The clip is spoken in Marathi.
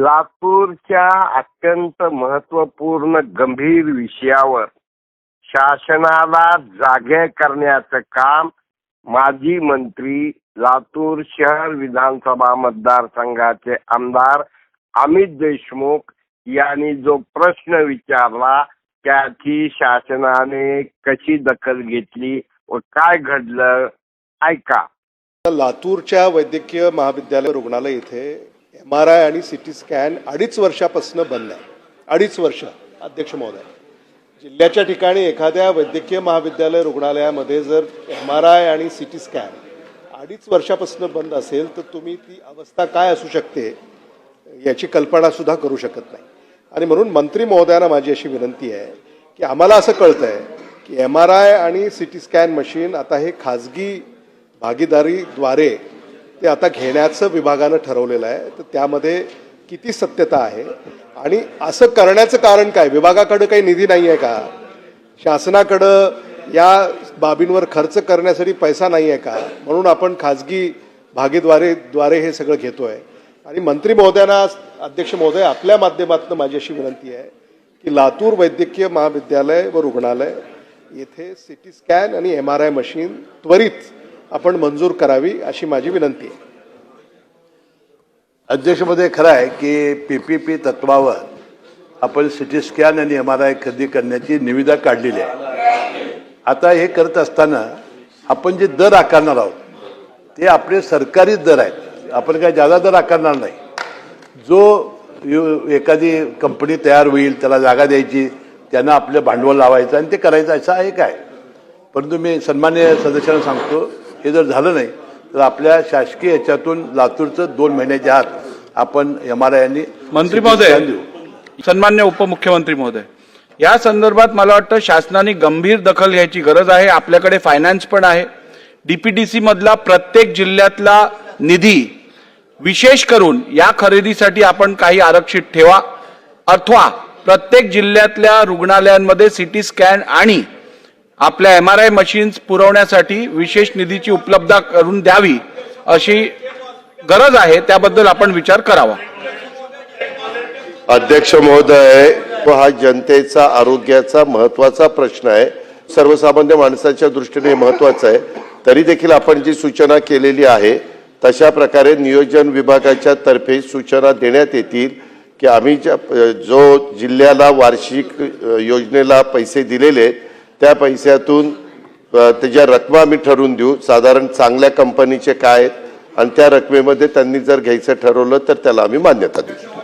लातूरच्या अत्यंत महत्त्वपूर्ण गंभीर विषयावर शासनाला जागे करण्याचं काम माजी मंत्री लातूर शहर विधानसभा मतदारसंघाचे आमदार अमित देशमुख यांनी जो प्रश्न विचारला त्याची शासनाने कशी दखल घेतली व काय घडलं ऐका. लातूरच्या वैद्यकीय महाविद्यालय रुग्णालय इथे एम आर आय आणि सी टी स्कॅन अडीच वर्षापासून बंद आहे. अडीच वर्ष अध्यक्ष महोदय. जिल्ह्याच्या ठिकाणी एखाद्या वैद्यकीय महाविद्यालय रुग्णालयामध्ये जर एम आर आय आणि सी टी स्कॅन अडीच वर्षापासून बंद असेल तर तुम्ही ती अवस्था काय असू शकते याची कल्पनासुद्धा करू शकत नाही. आणि म्हणून मंत्री महोदयांना माझी अशी विनंती आहे की आम्हाला असं कळतं आहे की एम आर आय आणि सी टी स्कॅन मशीन आता हे खाजगी भागीदारीद्वारे ते आता घेण्याचं विभागानं ठरवलेलं आहे. तर त्यामध्ये किती सत्यता आहे? आणि असं करण्याचं कारण काय? विभागाकडं काही निधी नाही आहे का? शासनाकडं या बाबींवर खर्च करण्यासाठी पैसा नाही आहे का? म्हणून आपण खाजगी भागीद्वारे द्वारे हे सगळं घेतो आहे आणि मंत्री महोदयांना अध्यक्ष महोदय आपल्या माध्यमातून माझी अशी विनंती आहे की लातूर वैद्यकीय महाविद्यालय व रुग्णालय येथे सी टी स्कॅन आणि एम आर आय मशीन त्वरित आपण मंजूर करावी अशी माझी विनंती आहे. अध्यक्षमध्ये खरं आहे की पी पी पी तत्वावर आपण सिटी स्कॅन आणि एम आर आय खरेदी करण्याची निविदा काढलेली आहे. आता हे करत असताना आपण जे दर आकारणार आहोत ते आपले सरकारी दर आहेत. आपण काय जादा दर आकारणार नाही. जो एखादी कंपनी तयार होईल त्याला जागा द्यायची त्यांना आपलं भांडवल लावायचं आणि ते करायचं असं आहे आहे. परंतु मी सन्मान्य सदस्यांना सांगतो हे जर झालं नाही तर आपल्या शासकीय याच्यातून लातूरचं दोन महिन्याच्या आत आपण एम आर आय आणि मंत्री महोदय सन्मान्य उपमुख्यमंत्री महोदय या संदर्भात मला वाटतं शासनाने गंभीर दखल घ्यायची गरज आहे. आपल्याकडे फायनान्स पण आहे. डीपीडीसी मधला प्रत्येक जिल्ह्यातला निधी विशेष करून या खरेदीसाठी आपण काही आरक्षित ठेवा. अथवा प्रत्येक जिल्ह्यातल्या रुग्णालयांमध्ये सिटी स्कॅन आणि आपल्या एम आर आय मशीन्स पुरवण्यासाठी विशेष निधीची उपलब्धता करून द्यावी अशी गरज आहे त्याबद्दल आपण विचार करावा. अध्यक्ष महोदय हा जनतेचा आरोग्याचा महत्त्वाचा प्रश्न आहे. सर्वसामान्य माणसाच्या दृष्टीने महत्वाचं आहे. तरी देखील आपण जी सूचना केलेली आहे तशा प्रकारे नियोजन विभागाच्या तर्फे सूचना देण्यात येतील की आम्ही ज्या जो जिल्ह्याला वार्षिक योजनेला पैसे दिलेले आहेत, त्या पैशातून त्याच्या रकमा आम्ही ठरवून देऊ साधारण चांगल्या कंपनीचे काय आहेत आणि त्या रकमेमध्ये त्यांनी जर घ्यायचं ठरवलं तर त्याला आम्ही मान्यता देऊ.